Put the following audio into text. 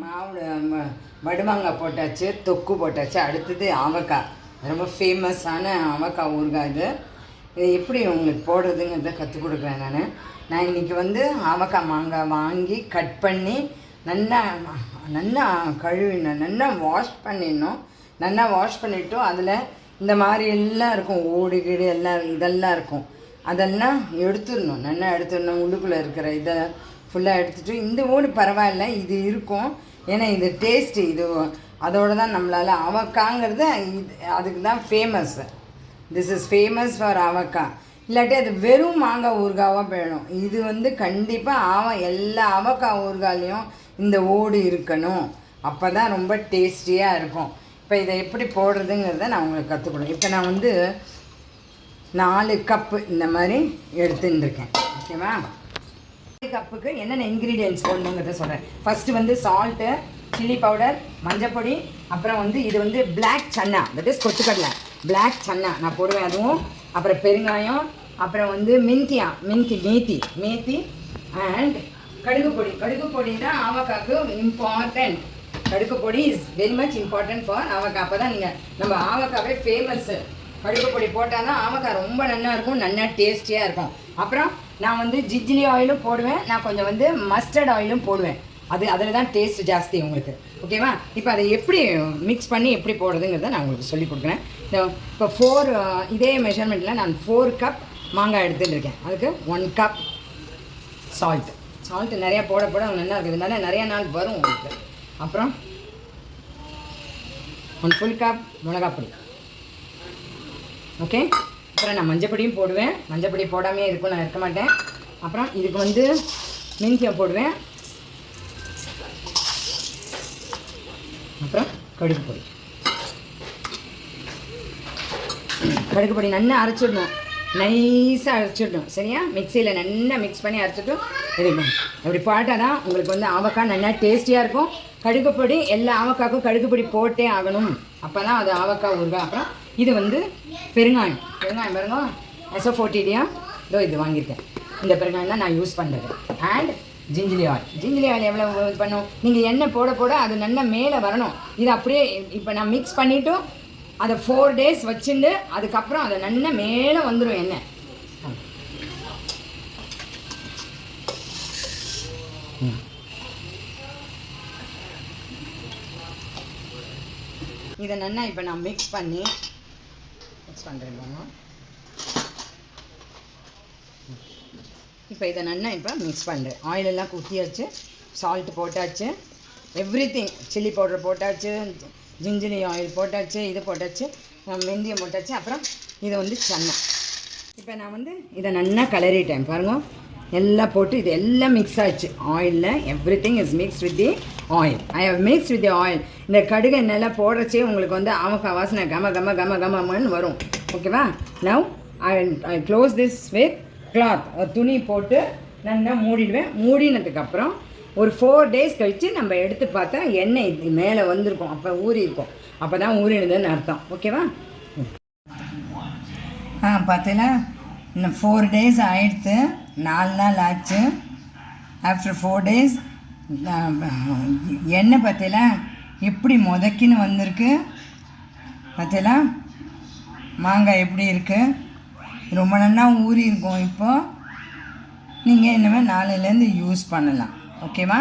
மாவு வடுமாங்காய் போட்டாச்சு தொக்கு போட்டாச்சு அடுத்தது ஆவக்காய். ரொம்ப ஃபேமஸான ஆவக்காய் ஊறுகாய் இது. இது எப்படி உங்களுக்கு போடுறதுங்கிறத கற்றுக் கொடுக்குறேன் நான். நான் இன்றைக்கி வந்து ஆவக்காய் மாங்காய் வாங்கி கட் பண்ணி நல்லா நல்லா கழுவினேன் நல்லா வாஷ் பண்ணிடணும். நல்லா வாஷ் பண்ணிவிட்டு அதில் இந்த மாதிரி எல்லாம் இருக்கும். ஓடு கீடு எல்லாம் இதெல்லாம் இருக்கும். அதெல்லாம் எடுத்துடணும். நல்லா எடுத்துடணும். உள்ளுக்குள்ளே இருக்கிற இதை ஃபுல்லாக எடுத்துட்டு இந்த ஓடு பரவாயில்ல இது இருக்கும். ஏன்னா இது டேஸ்ட்டு இது அதோடு தான் நம்மளால் அவக்காங்கிறது இது அதுக்கு தான் famous this is famous for avakaya இல்லாட்டி அது வெறும் மாங்காய் ஊறுகாவாக போயிடும். இது வந்து கண்டிப்பாக ஆவ எல்லா அவக்காய் ஊறுகாலையும் இந்த ஓடு இருக்கணும். அப்போ தான் ரொம்ப டேஸ்டியாக இருக்கும். இப்போ இதை எப்படி போடுறதுங்கிறத நான் உங்களுக்கு கற்றுக்கணும் இப்போ நான் வந்து நாலு கப்பு இந்த மாதிரி எடுத்துட்டுருக்கேன் ஓகேவா கப்புக்கு என்னென்ன இன்க்ரீடியன்ஸ் போடணுங்கிறத சொல்கிறேன் ஃபஸ்ட்டு வந்து சால்ட்டு சில்லி பவுடர் மஞ்சப்பொடி அப்புறம் வந்து இது வந்து பிளாக் சன்னா. தட் இஸ் கொத்துக்கடலை. பிளாக் சன்னா. நான் போடுவேன் அதுவும். அப்புறம் பெருங்காயம் அப்புறம் வந்து மின்தியா மின்தி மேத்தி மேத்தி அண்ட் கடுகு பொடி. கடுகு பொடி தான் ஆவக்காக்கு இம்பார்ட்டன்ட் கடுகு பொடி is very much important for avakaya அப்போ தான் நீங்கள் நம்ம ஆவக்காவே ஃபேமஸ்ஸு கடுகு பொடி போட்டால் தான் ஆவக்காய் ரொம்ப நல்லா இருக்கும். நல்லா டேஸ்டியாக இருக்கும். அப்புறம் நான் வந்து ஜிஜிலி ஆயிலும் போடுவேன். நான் கொஞ்சம் வந்து மஸ்டர்ட் ஆயிலும் போடுவேன். அது அதில் தான் டேஸ்ட் ஜாஸ்தி உங்களுக்கு. ஓகேவா இப்போ அதை எப்படி மிக்ஸ் பண்ணி எப்படி போடுறதுங்கிறத நான் உங்களுக்கு சொல்லி கொடுக்குறேன். இப்போ ஃபோர் இதே மெஷர்மெண்ட்டில் நான் ஃபோர் கப் மாங்காய் எடுத்துகிட்டு இருக்கேன். அதுக்கு ஒன் கப் சால்ட் சால்ட்டு நிறையா போட போட நல்லா இருக்கிறதுனால நிறைய நாள் வரும் உங்களுக்கு. அப்புறம் ஒன் ஃபுல் கப் மிளகாப்பொடி ஓகே அப்புறம் நான் மஞ்சப்பொடியும் போடுவேன். மஞ்சப்பொடி போடாமே இருக்கும் நான் இருக்க மாட்டேன். அப்புறம் இதுக்கு வந்து மின்தியம் போடுவேன். அப்புறம் கடுகு பொடி. கடுகு பொடி நல்லா அரைச்சிடணும். நைஸாக அரைச்சிடணும் சரியா? மிக்சியில் நல்லா மிக்ஸ் பண்ணி அரைச்சிட்டு எடுக்கணும் அப்படி போட்டால் தான் உங்களுக்கு வந்து ஆவக்காய் நல்லா டேஸ்டியாக இருக்கும். கடுகு பொடி எல்லா ஆவக்காய்க்கும் கடுகு பொடி போட்டே ஆகணும். அப்போ தான் அது ஆவக்காய் ஊறுகாய். அப்புறம் இது வந்து பெருங்காயம். பெருங்காயம் பாருங்க. எஸ்ஓ ஃபோர்ட்டிடியா இதோ இது வாங்கியிருக்கேன். இந்த பெருங்காயம் தான் நான் யூஸ் பண்ணுறது and gingelly oil gingelly oil எவ்வளோ இது பண்ணும்? நீங்கள் எண்ணெய் போட போட அது நல்லா மேலே வரணும். இது அப்படியே இப்போ நான் மிக்ஸ் பண்ணிவிட்டு அதை ஃபோர் டேஸ் வச்சுட்டு அதுக்கப்புறம் அதை நல்லா மேலே வந்துடும் எண்ணெய். இதை நல்லா இப்போ நான் மிக்ஸ் பண்ணி பண்ணுறேன் இப்போ இதை நல்லா இப்போ மிக்ஸ் பண்ணுறேன் ஆயிலெல்லாம் குத்தியாச்சு சால்ட் போட்டாச்சு எவ்ரி திங் சில்லி பவுடர் போட்டாச்சு ஜிஞ்சிலி ஆயில் போட்டாச்சு இது போட்டாச்சு வெந்தயம் போட்டாச்சு அப்புறம் இதை வந்து சன்னா. இப்போ நான் வந்து இதை நல்லா கலரிட்டேன் பாருங்க எல்லாம் போட்டு இது எல்லாம் மிக்ஸ் ஆச்சு. ஆயிலில் everything is mix with the oil I have mix with the oil இந்த கடுகு எண்ணெய்லாம் போடுறச்சே உங்களுக்கு வந்து ஆமக்கா வாசனை கம கம கம கமன்னு வரும். ஓகேவா? Now I I close this with cloth துணி போட்டு நல்லா மூடிடுவேன். மூடினதுக்கப்புறம் ஒரு ஃபோர் டேஸ் கழித்து நம்ம எடுத்து பார்த்தா எண்ணெய் இது மேலே வந்திருக்கும். அப்போ ஊறி இருக்கும் அப்போ தான் ஊறினதுன்னு அர்த்தம். ஓகேவா? ஆ பார்த்தீங்கன்னா இன்னும் ஃபோர் டேஸ் ஆயிடுத்து. நாலு நாள் ஆச்சு. ஆஃப்டர் ஃபோர் டேஸ் எண்ணெய் பார்த்தீங்களா எப்படி முதக்கின்னு வந்திருக்கு? பார்த்தீங்களா மாங்காய் எப்படி இருக்குது ரொம்ப நல்லா ஊறி இருக்கும் இப்போது நீங்கள் இனிமேல் நாளையிலேருந்து யூஸ் பண்ணலாம். ஓகேவா?